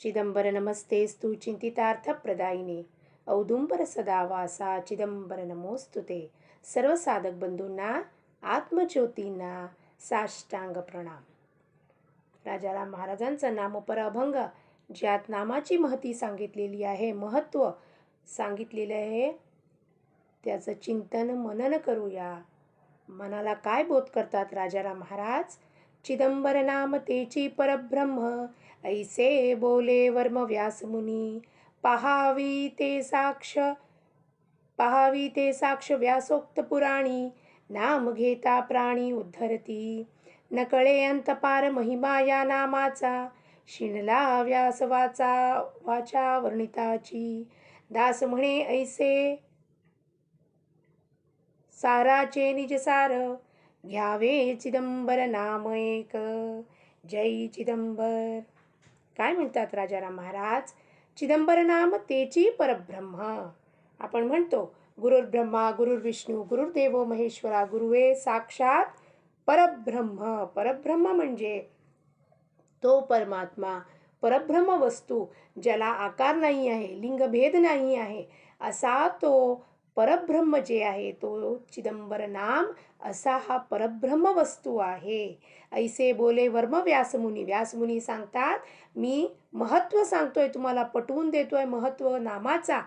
चिदंबर नमस्तेस्तु चिंतितार्थप्रदायिनी औदुंबर सदा वासा चिदंबर नमोस्तु ते। सर्व साधक बंधूंना आत्मज्योतींना साष्टांग प्रणाम। राजाराम महाराजांचं नामपर अभंग ज्यात नामाची महती सांगितलेली आहे महत्त्व सांगितलेलं आहे त्याचं चिंतन मनन करूया। मनाला काय बोध करतात राजाराम महाराज? चिदंबर नाम तेची परब्रह्म ऐसे बोले वर्म व्यासमुनी पहावी ते साक्ष पहावी ते साक्ष व्यासोक्त पुराणी नाम घेता प्राणी उद्धरती। नकळे अंतपार महिमा या नामाचा शिणला व्यास वाचा वाचा वर्णिताची। दास म्हणे ऐसे साराचे निज सार घ्यावे चिदंबर नाम एक। जय चिदंबर। काय म्हणतात राजाराम महाराज? चिदंबरनाम तेची परब्रह्म. आपण म्हणतो गुरुर्ब्रह्मा गुरुर्विष्णू गुरुर्देव महेश्वरा गुरुवे साक्षात परब्रह्म. परब्रह्म म्हणजे तो परमात्मा. परब्रह्म वस्तू ज्याला आकार नाही आहे लिंगभेद नाही आहे असा तो परब्रह्म जे आहे तो चिदंबर नाम असा हा परब्रह्म वस्तू आहे. ऐसे बोले वर्म व्यासमुनी व्यासमुनी सांगतात मी महत्त्व सांगतोय तुम्हाला पटवून देतोय महत्त्व नामाचा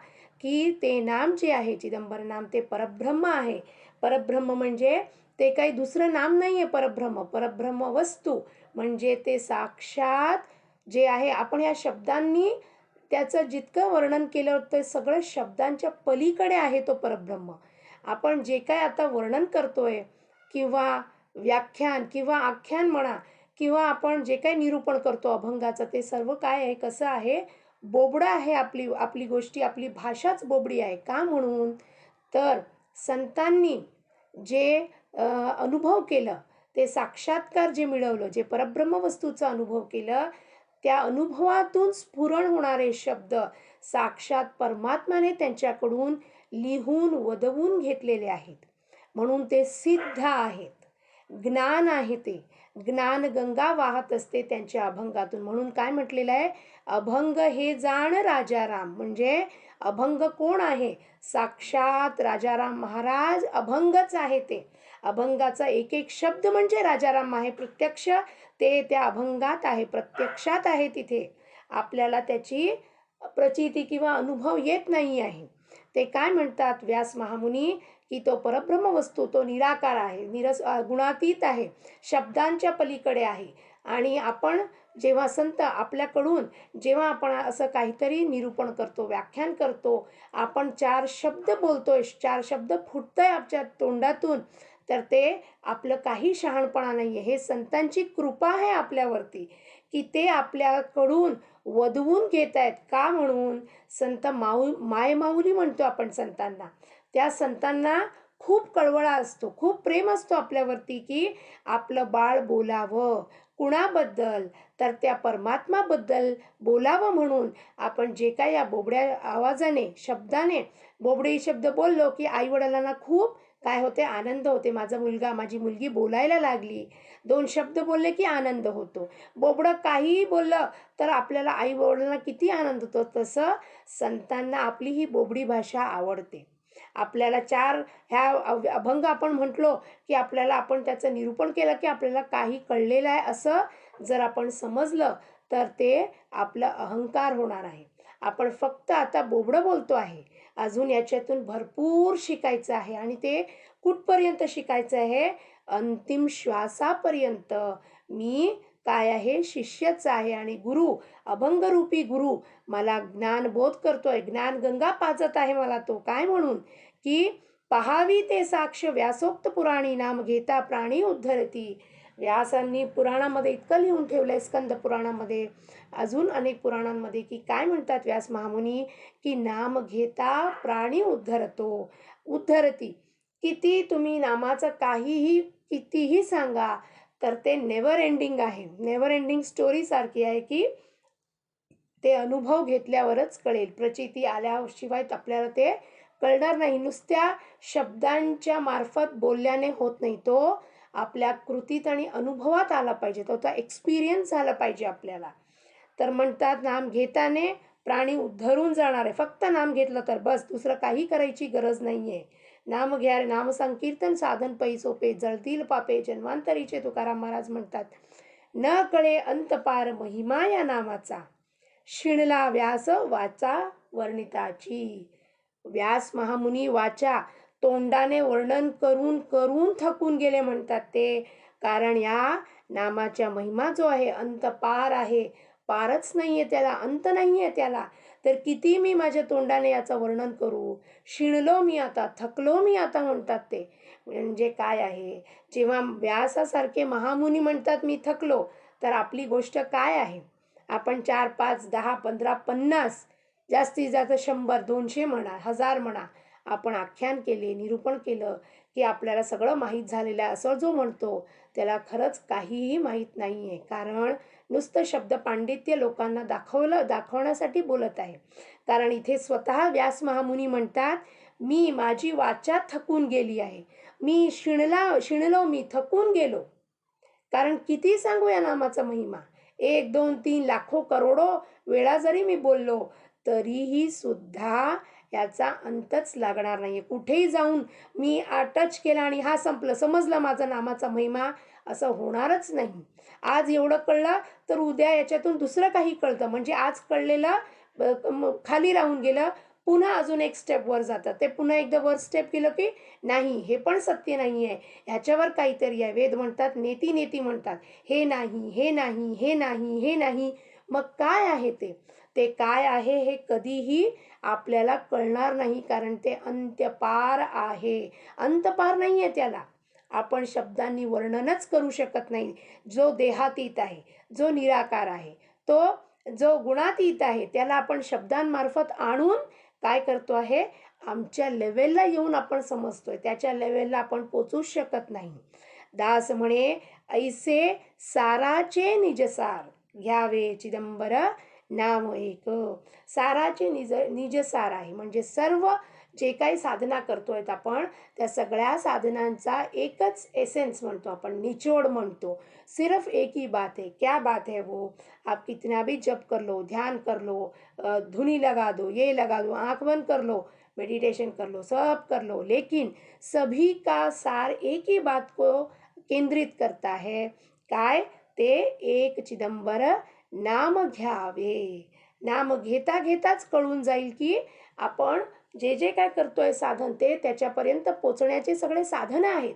की ते नाम जे आहे चिदंबर नाम ते परब्रह्म आहे. परब्रह्म म्हणजे ते काही दुसरं नाम नाही आहे परब्रह्म. परब्रह्म वस्तू म्हणजे ते साक्षात जे आहे आपण या शब्दांनी त्याचं जितकं वर्णन केलं ते सगळं शब्दांच्या पलीकडे आहे तो परब्रह्म. आपण जे काय आता वर्णन करतोय किंवा व्याख्यान किंवा आख्यान म्हणा किंवा आपण जे काही निरूपण करतो अभंगाचं ते सर्व काय आहे कसं आहे? बोबडं आहे आपली आपली गोष्टी आपली भाषाच बोबडी आहे का म्हणून? तर संतांनी जे अनुभव केलं ते साक्षात्कार जे मिळवलं जे परब्रह्मवस्तूचा अनुभव केलं त्या अनुभवातून स्फुरण होणारे शब्द साक्षात परमात्माने त्यांच्याकडून लिहून वदवून घेतलेले आहेत. म्हणून ते सिद्ध आहेत. ज्ञान आहे ते. ज्ञान गंगा वाहत असते त्यांच्या अभंगातून. म्हणून काय म्हटलेलं आहे? अभंग हे जाण राजाराम. म्हणजे अभंग कोण आहे? साक्षात राजाराम महाराज अभंगच आहे ते. अभंगाचा एक एक शब्द म्हणजे राजाराम आहे प्रत्यक्ष ते त्या अभंगात आहे प्रत्यक्षात आहे तिथे. आपल्याला त्याची प्रचिती किंवा अनुभव येत नाही आहे. ते काय म्हणतात व्यास महामुनी? की तो परब्रह्म वस्तू तो निराकार आहे निरस गुणातीत आहे शब्दांच्या पलीकडे आहे. आणि आपण जेव्हा संत आपल्याकडून जेव्हा आपण असं काहीतरी निरूपण करतो व्याख्यान करतो आपण चार शब्द बोलतोय चार शब्द फुटतंय आमच्या तोंडातून तर ते आपलं काही शहाणपणा नाही आहे हे संतांची कृपा आहे आपल्यावरती की ते आपल्याकडून वधवून घेत आहेत का म्हणून? संत माऊ मायमाऊली म्हणतो आपण संतांना. त्या संतांना खूप कळवळा असतो खूप प्रेम असतो आपल्यावरती की आपलं बाळ बोलावं कुणाबद्दल? तर त्या परमात्माबद्दल बोलावं म्हणून आपण जे काय या बोबड्या आवाजाने शब्दाने बोबडे शब्द बोललो की आईवडिलांना खूप काय होते? आनंद होते. माझा मुलगा माझी मुलगी बोलायला लागली. दोन शब्द बोलले की आनंद होतो. बोबडं काहीही बोललं तर आपल्याला आई वडिलांना किती आनंद होतो? तसं संतांना आपली ही बोबडी भाषा आवडते. आपल्याला चार ह्या अभंग आपण म्हटलो की आपल्याला आपण त्याचं निरूपण केलं की आपल्याला काही कळलेलं आहे असं जर आपण समजलं तर ते आपलं अहंकार होणार आहे. आपण फक्त आता बोबडं बोलतो आहे. अजून याच्यातून भरपूर शिकायचं आहे. आणि ते कुठपर्यंत शिकायचं आहे? अंतिम श्वासापर्यंत. मी काय आहे? शिष्यच आहे. आणि गुरु अभंगरूपी गुरु मला ज्ञान बोध करतोय. ज्ञान गंगा पाजत आहे मला तो. काय म्हणून? की पहावी ते साक्ष व्यासोक्त पुराणी नाम घेता प्राणी उद्धरती. व्यासांनी पुराणामध्ये इतकं लिहून ठेवलं आहे स्कंद पुराणामध्ये अजून अनेक पुराणांमध्ये की काय म्हणतात व्यास महामुनी? की नाम घेता प्राणी उद्धरतो उद्धरती. किती तुम्ही नामाचं काहीही कितीही सांगा तर ते नेवर एंडिंग आहे. नेवर एंडिंग स्टोरीसारखी आहे की ते अनुभव घेतल्यावरच कळेल. प्रचिती आल्याशिवाय आपल्याला ते कळणार नाही. नुसत्या शब्दांच्या मार्फत बोलल्याने होत नाही. तो आपल्या कृतीत आणि अनुभवात आला पाहिजे. तो एक्सपिरियन्स झाला पाहिजे आपल्याला. तर म्हणतात नाम घेताने प्राणी उद्धरून जाणार. आहे फक्त नाम घेतलं तर बस दुसरं काही करायची गरज नाही आहे नाम घ्या नाम संकीर्तन साधन पै सोपे जळतील पापे जन्मांतरीचे तुकाराम महाराज म्हणतात न कळे अंतपार महिमा या नामाचा. शिणला व्यास वाचा वर्णिताची. व्यास महामुनी वाचा तोंडाने वर्णन करून करून थकून गेले म्हणतात ते. कारण या नामाच्या महिमा जो आहे अंत पार आहे. पारच नाही आहे त्याला अंत नाही आहे त्याला. तर किती मी माझ्या तोंडाने याचं वर्णन करू? शिणलो मी आता थकलो मी आता म्हणतात ते. म्हणजे काय आहे? जेव्हा व्यासासारखे महामुनी म्हणतात मी थकलो. तर आपली गोष्ट काय आहे? आपण चार पाच दहा पंधरा पन्नास जास्तीत जास्त शंभर दोनशे म्हणा हजार म्हणा आपण आख्यान केले निरूपण केलं की आपल्याला सगळं माहीत झालेलं आहे असं जो म्हणतो त्याला खरंच काहीही माहीत नाही आहे कारण नुसतं शब्द पांडित्य लोकांना दाखवलं दाखवण्यासाठी बोलत आहे. कारण इथे स्वतः व्यास महामुनी म्हणतात मी माझी वाचा थकून गेली आहे. मी शिणला शिणलो मी थकून गेलो. कारण किती सांगू या नामाचा महिमा? एक दोन तीन लाखो करोडो वेळा जरी मी बोललो तरीही सुद्धा याचा अंतच लागणार नाही आहे कुठेही जाऊन मी टच केला आणि हा संपलं समजलं माझा नामाचा महिमा असं होणारच नाही. आज एवढं कळलं तर उद्या याच्यातून दुसरं काही कळतं. म्हणजे आज कळलेलं खाली राहून गेलं पुन्हा अजून एक स्टेप वर जातं. ते पुन्हा एकदा वर स्टेप केलं की नाही हे पण सत्य नाही आहे ह्याच्यावर काहीतरी आहे. वेद म्हणतात नेती नेती म्हणतात. हे नाही हे नाही हे नाही हे नाही. मग काय आहे ते? ते काय आहे हे कधीही आपल्याला कळणार नाही कारण ते अंत्यपार आहे. अंतपार नाही आहे त्याला. आपण शब्दांनी वर्णनच करू शकत नाही. जो देहातीत आहे जो निराकार आहे तो जो गुणातीत आहे त्याला आपण शब्दांमार्फत आणून काय करतो आहे? आमच्या लेवलला येऊन आपण समजतोय. त्याच्या लेवलला आपण पोचूच शकत नाही. दास म्हणे ऐसे साराचे निजसार घ्यावे चिदंबर नाम एक साराचे निज निजसार आहे. म्हणजे सर्व जे काही साधना करतोय आपण त्या सगळ्या साधनांचा एकच एसेन्स म्हणतो आपण निचोड म्हणतो. सिर्फ एक ही बात है क्या बात है वो? आप कितना भी जप कर लो ध्यान कर लो धुनी लगा दो ये लगा दो आँख बंद कर लो मेडिटेशन कर लो सब कर लो. लेकिन सभी का सार एक ही बात को केंद्रित करता है. काय? ते एक चिदंबर नाम घ्यावे. नाम घेता घेताच कळून जाईल की आपण जे जे काय करतोय साधन ते त्याच्यापर्यंत पोचण्याचे सगळे साधनं आहेत.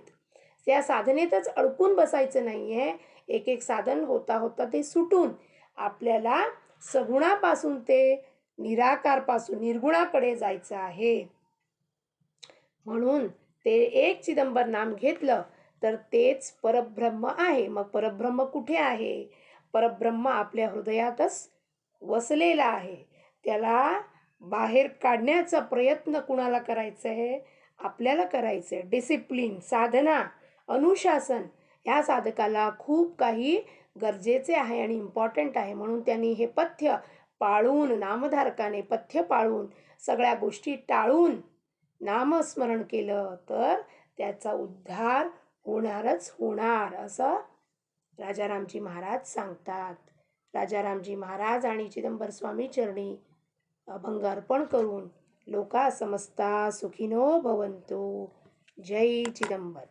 त्या साधनेतच अडकून बसायचं नाही आहे एक एक साधन होता होता ते सुटून आपल्याला सगुणापासून ते निराकारपासून निर्गुणाकडे जायचं आहे. म्हणून ते एक चिदंबर नाम घेतलं तर तेच परब्रह्म आहे. मग परब्रह्म कुठे आहे? परब्रह्म आपल्या हृदयातच वसलेला आहे. त्याला बाहेर काढण्याचा प्रयत्न कुणाला करायचा आहे? आपल्याला करायचं आहे. डिसिप्लिन साधना अनुशासन ह्या साधकाला खूप काही गरजेचे आहे आणि इम्पॉर्टंट आहे. म्हणून त्यांनी हे पथ्य पाळून नामधारकाने पथ्य पाळून सगळ्या गोष्टी टाळून नामस्मरण केलं तर त्याचा उद्धार होणारच होणार असं राजारामजी महाराज सांगतात. राजारामजी महाराज आणि चिदंबर स्वामी चरणी अभंग अर्पण करून लोका समस्ता सुखिनो भवंतो. जय चिदंबर.